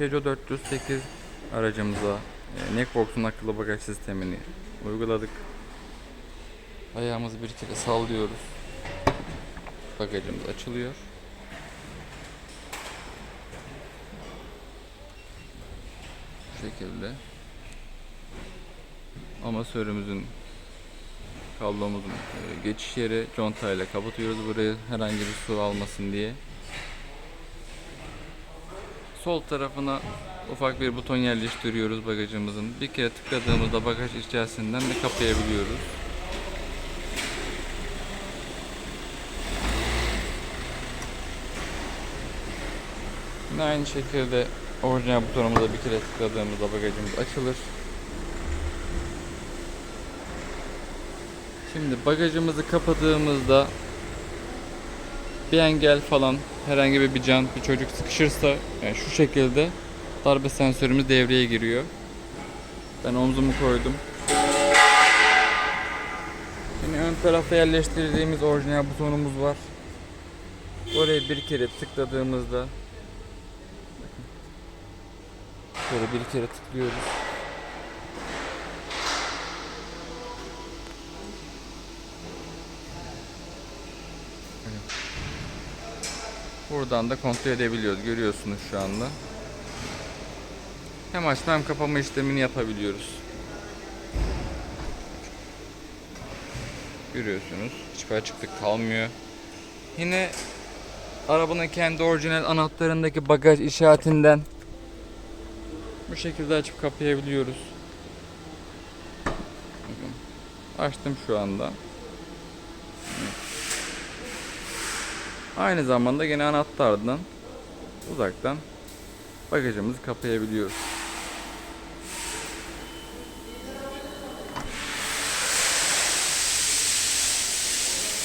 Peugeot 408 aracımıza Neckbox'un akıllı bagaj sistemini uyguladık. Ayağımızı bir kere sallıyoruz. Bagajımız açılıyor. Bu şekilde. Amasörümüzün kablomuzun e, geçiş yeri contayla kapatıyoruz burayı herhangi bir su almasın diye. Sol tarafına ufak bir buton yerleştiriyoruz bagajımızın. Bir kere tıkladığımızda bagaj içerisinden de kapayabiliyoruz. Yine aynı şekilde orijinal butonumuza bir kere tıkladığımızda bagajımız açılır. Şimdi bagajımızı kapadığımızda bir engel falan herhangi bir bir can bir çocuk sıkışırsa yani şu şekilde darbe sensörümüz devreye giriyor. Ben omzumu koydum. Yine ön tarafa yerleştirdiğimiz orijinal butonumuz var. Oraya bir kere tıkladığımızda Şöyle bir kere tıklıyoruz. Buradan da kontrol edebiliyoruz. Görüyorsunuz şu anda. Hem açma hem kapama işlemini yapabiliyoruz. Görüyorsunuz. Hiçbir açıklık kalmıyor. Yine arabanın kendi orijinal anahtarındaki bagaj işaretinden bu şekilde açıp kapayabiliyoruz. Açtım şu anda. Aynı zamanda gene anahtardan uzaktan bagajımızı kapayabiliyoruz.